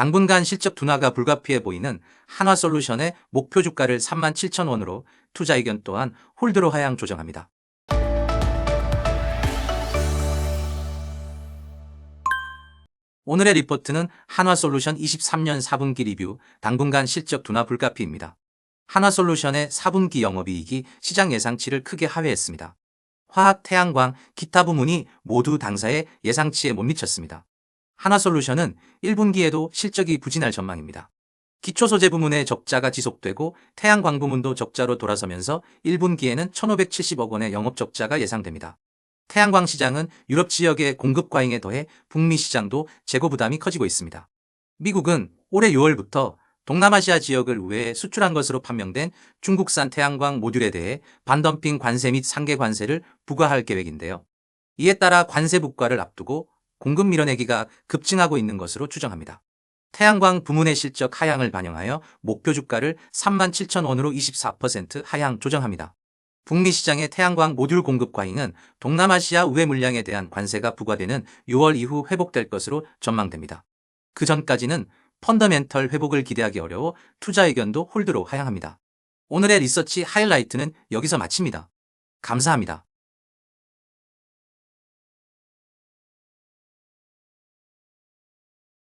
당분간 실적 둔화가 불가피해 보이는 한화솔루션의 목표 주가를 37,000원으로 투자 의견 또한 홀드로 하향 조정합니다. 오늘의 리포트는 한화솔루션 23년 4분기 리뷰 당분간 실적 둔화 불가피입니다. 한화솔루션의 4분기 영업이익이 시장 예상치를 크게 하회했습니다. 화학, 태양광, 기타 부문이 모두 당사의 예상치에 못 미쳤습니다. 한화솔루션은 1분기에도 실적이 부진할 전망입니다. 기초소재 부문의 적자가 지속되고 태양광 부문도 적자로 돌아서면서 1분기에는 1,570억 원의 영업 적자가 예상됩니다. 태양광 시장은 유럽 지역의 공급 과잉에 더해 북미 시장도 재고 부담이 커지고 있습니다. 미국은 올해 6월부터 동남아시아 지역을 우회해 수출한 것으로 판명된 중국산 태양광 모듈에 대해 반덤핑 관세 및 상계 관세를 부과할 계획인데요. 이에 따라 관세 부과를 앞두고 공급 밀어내기가 급증하고 있는 것으로 추정합니다. 태양광 부문의 실적 하향을 반영하여 목표 주가를 37,000원으로 24% 하향 조정합니다. 북미 시장의 태양광 모듈 공급 과잉은 동남아시아 우회 물량에 대한 관세가 부과되는 6월 이후 회복될 것으로 전망됩니다. 그 전까지는 펀더멘털 회복을 기대하기 어려워 투자 의견도 홀드로 하향합니다. 오늘의 리서치 하이라이트는 여기서 마칩니다. 감사합니다.